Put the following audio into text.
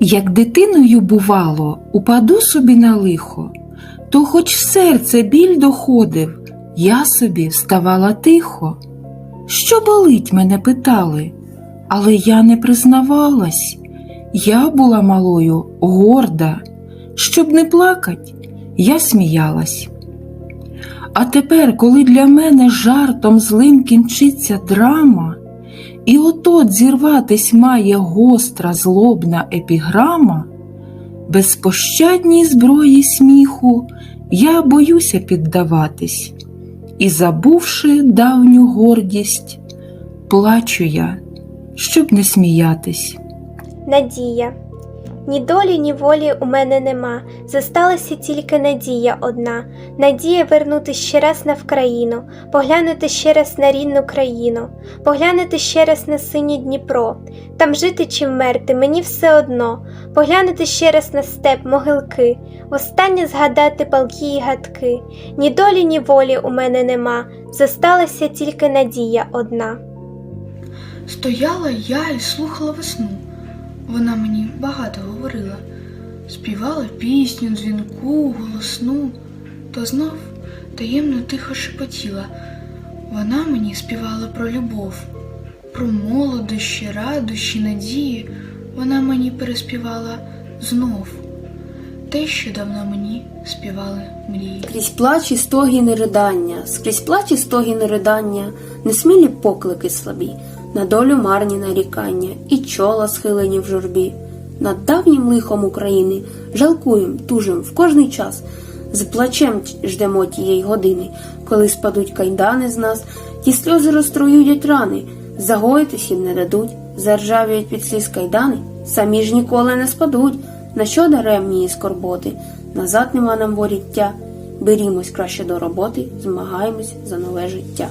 Як дитиною бувало, упаду собі на лихо, то хоч серце біль доходив, я собі вставала тихо. Що болить, мене питали, але я не признавалась. Я була малою горда, щоб не плакать, я сміялась. А тепер, коли для мене жартом злим кінчиться драма, і отот зірватись має гостра злобна епіграма, безпощадній зброї сміху я боюся піддаватись, і, забувши давню гордість, плачу я, щоб не сміятись. Надія. Ні долі, ні волі у мене нема. Зосталася тільки надія одна. Надія вернути ще раз на Вкраїну, поглянути ще раз на рідну країну, поглянути ще раз на синє Дніпро. Там жити чи вмерти, мені все одно. Поглянути ще раз на степ, могилки, востаннє згадати палки й гадки. Ні долі, ні волі у мене нема. Зосталася тільки надія одна. Стояла я і слухала весну. Вона мені багато говорила, співала пісню, дзвінку, голосну, то знов таємно тихо шепотіла. Вона мені співала про любов, про молодощі, радощі, надії. Вона мені переспівала знов те, що давно мені співали мрії. Крізь плач і стогіни ридання, скрізь плач і стогіни ридання, несмілі поклики слабі, на долю марні нарікання, і чола схилені в журбі. Над давнім лихом України жалкуєм, тужим в кожний час, з плачем ждемо тієї години, коли спадуть кайдани з нас, ті сльози розтруюдять рани, загоїтись їм не дадуть, заржавіють під сліз кайдани, самі ж ніколи не спадуть. На що даремні і скорботи? Назад нема нам воріття. Берімось краще до роботи, змагаємось за нове життя.